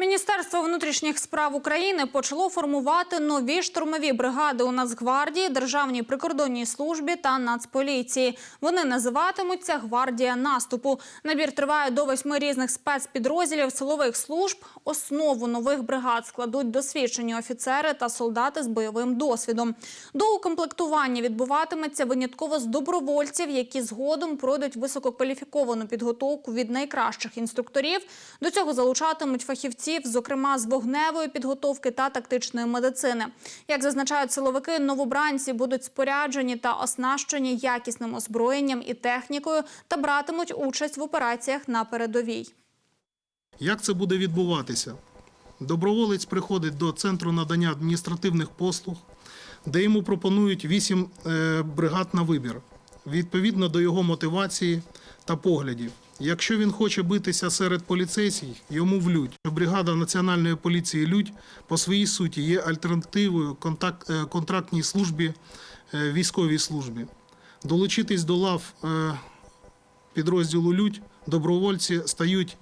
Міністерство внутрішніх справ України почало формувати нові штурмові бригади у Нацгвардії, Державній прикордонній службі та Нацполіції. Вони називатимуться Гвардія наступу. Набір триває до восьми різних спецпідрозділів силових служб. Основу нових бригад складуть досвідчені офіцери та солдати з бойовим досвідом. До укомплектування відбуватиметься винятково з добровольців, які згодом пройдуть висококваліфіковану підготовку від найкращих інструкторів. До цього залучатимуть фахівців, зокрема з вогневої підготовки та тактичної медицини. Як зазначають силовики, новобранці будуть споряджені та оснащені якісним озброєнням і технікою та братимуть участь в операціях на передовій. Як це буде відбуватися? Доброволець приходить до центру надання адміністративних послуг, де йому пропонують 8 бригад на вибір, відповідно до його мотивації та поглядів. Якщо він хоче битися серед поліцейських, йому влють. Бригада Національної поліції Людь по своїй суті є альтернативою е, контрактній службі, е, військовій службі. Долучитись до лав е, підрозділу Людь добровольці стають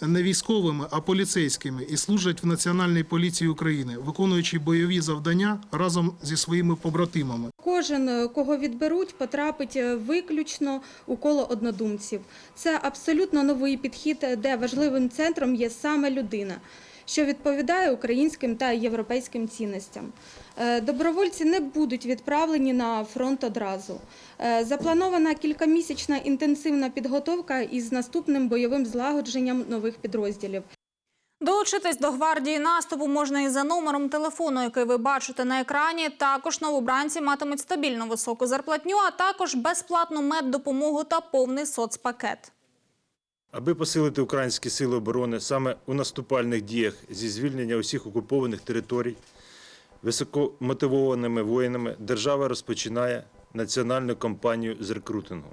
не військовими, а поліцейськими і служать в Національній поліції України, виконуючи бойові завдання разом зі своїми побратимами. Кожен, е, кого відберуть, потрапить е, виключно у коло однодумців. Це абсолютно новий підхід, де важливим центром є саме людина, що відповідає українським та європейським цінностям. Е, Добровольці не будуть відправлені на фронт одразу. Е, Запланована кількамісячна інтенсивна підготовка із наступним бойовим злагодженням нових підрозділів. Долучитись до гвардії наступу можна і за номером телефону, який ви бачите на екрані. Також новобранці матимуть стабільно високу зарплатню, а також безплатну меддопомогу та повний соцпакет. Аби посилити українські сили оборони саме у наступальних діях зі звільнення усіх окупованих територій, високомотивованими воїнами держава розпочинає національну кампанію з рекрутингу.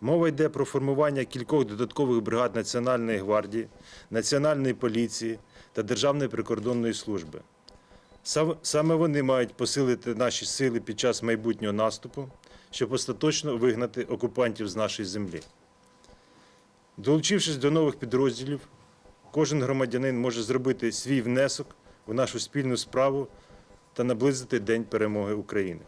Мова йде про формування кількох додаткових бригад Національної гвардії, Національної поліції та Державної прикордонної служби. Саме вони мають посилити наші сили під час майбутнього наступу, щоб остаточно вигнати окупантів з нашої землі. Долучившись до нових підрозділів, кожен громадянин може зробити свій внесок у нашу спільну справу та наблизити День перемоги України.